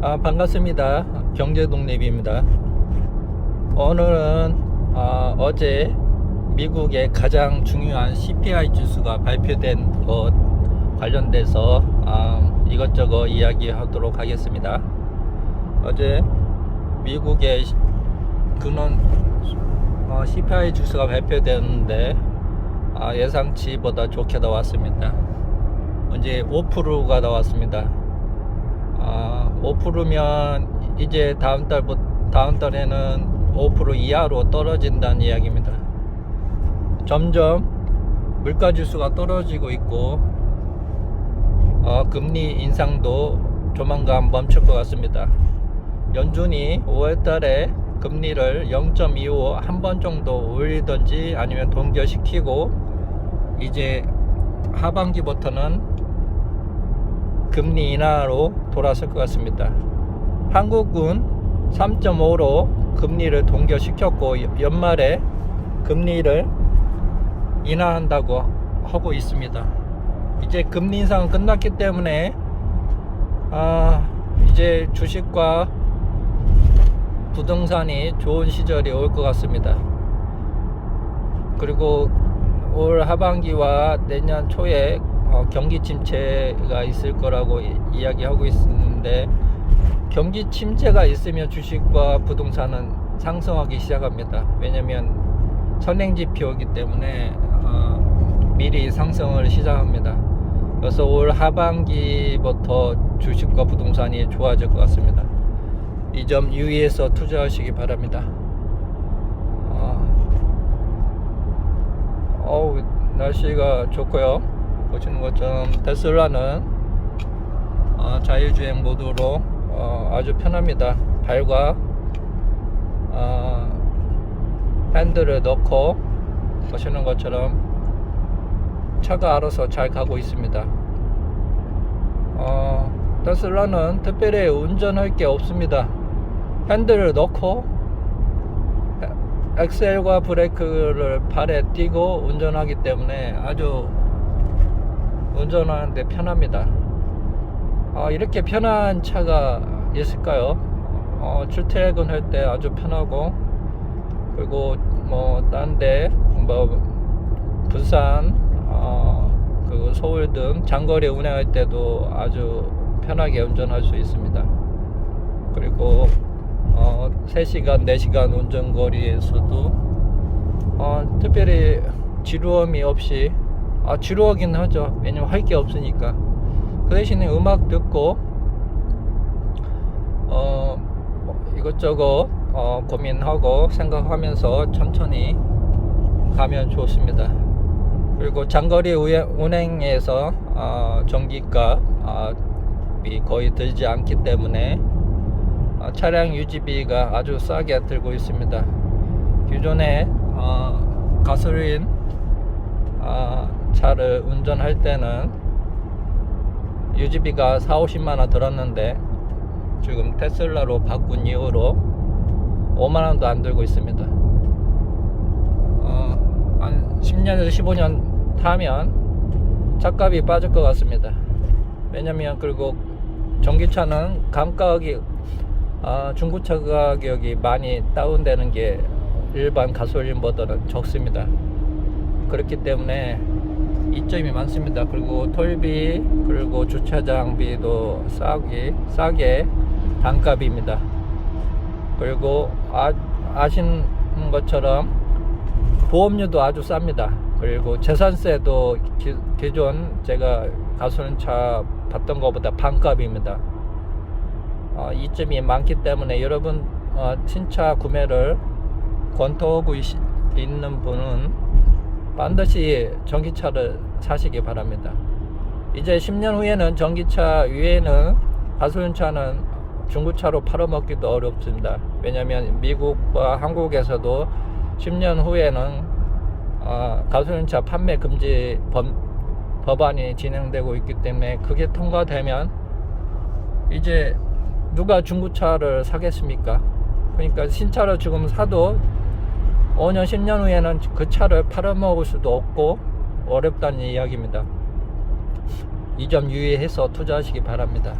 아, 반갑습니다. 경제독립입니다. 오늘은 아, 어제 미국의 가장 중요한 CPI 지수가 발표된 것 관련돼서 아, 이것저것 이야기하도록 하겠습니다. 어제 미국의 시- 근원 어, CPI 지수가 발표됐는데 아, 예상치보다 좋게 나왔습니다. 이제 5%가 나왔습니다. 아, 5%면 이제 다음 달부 다음 달에는 5% 이하로 떨어진다는 이야기입니다. 점점 물가 지수가 떨어지고 있고 어, 금리 인상도 조만간 멈출 것 같습니다. 연준이 5월 달에 금리를 0.25 한 번 정도 올리든지 아니면 동결시키고 이제 하반기부터는 금리 인하로 돌아설 것 같습니다. 한국은 3.5로 금리를 동결시켰고 연말에 금리를 인하한다고 하고 있습니다. 이제 금리 인상은 끝났기 때문에 아, 이제 주식과 부동산이 좋은 시절이 올 것 같습니다. 그리고 올 하반기와 내년 초에 어, 경기 침체가 있을 거라고 이- 이야기하고 있는데 경기 침체가 있으면 주식과 부동산은 상승하기 시작합니다. 왜냐하면 선행 지표이기 때문에 어, 미리 상승을 시작합니다. 그래서 올 하반기부터 주식과 부동산이 좋아질 것 같습니다. 이 점 유의해서 투자하시기 바랍니다. 어, 어우, 날씨가 좋고요. 보시는 것처럼 테슬라는 어, 자율주행 모드로 어, 아주 편합니다. 발과 어, 핸들을 넣고 보시는 것처럼 차가 알아서 잘 가고 있습니다. 어, 테슬라는 특별히 운전할 게 없습니다. 핸들을 넣고 엑셀과 브레이크를 발에 띄고 운전하기 때문에 아주 운전하는데 편합니다. 아, 이렇게 편한 차가 있을까요? 어, 출퇴근할 때 아주 편하고 그리고 뭐딴데뭐 부산, 어, 그리고 서울 등 장거리 운행할 때도 아주 편하게 운전할 수 있습니다. 그리고 어, 3시간, 4시간 운전거리에서도 어, 특별히 지루함이 없이 아, 지루하긴 하죠. 왜냐면 할 게 없으니까. 그 대신에 음악 듣고 어, 뭐 이것저것 어, 고민하고 생각하면서 천천히 가면 좋습니다. 그리고 장거리 운행에서 어, 전기값 어, 이 거의 들지 않기 때문에 어, 차량 유지비가 아주 싸게 들고 있습니다. 기존에 어, 가솔린 어, 차를 운전할 때는 유지비가 4, 50만 원 들었는데 지금 테슬라로 바꾼 이후로 5만 원도 안 들고 있습니다. 어, 한 10년에서 15년 타면 차값이 빠질 것 같습니다. 왜냐면 그리고 전기차는 감가격이 아, 중고차 가격이 많이 다운되는 게 일반 가솔린보다는 적습니다. 그렇기 때문에 이점이 많습니다. 그리고 톨비 그리고 주차장비도 싸게 싸게 단값입니다. 그리고 아, 아시는 것처럼 보험료도 아주 쌉니다. 그리고 재산세도 기, 기존 제가 가솔린차 받던 것보다 반값입니다. 어, 이점이 많기 때문에 여러분 어, 신차 구매를 권토하고 있, 있는 분은 반드시 전기차를 사시기 바랍니다. 이제 10년 후에는 전기차 위에는 가솔린차는 중고차로 팔아먹기도 어렵습니다. 왜냐하면 미국과 한국에서도 10년 후에는 어, 가솔린차 판매 금지 법, 법안이 진행되고 있기 때문에 그게 통과되면 이제 누가 중고차를 사겠습니까? 그러니까 신차를 지금 사도 5년, 10년 후에는 그 차를 팔아먹을 수도 없고 어렵다는 이야기입니다. 이 점 유의해서 투자하시기 바랍니다.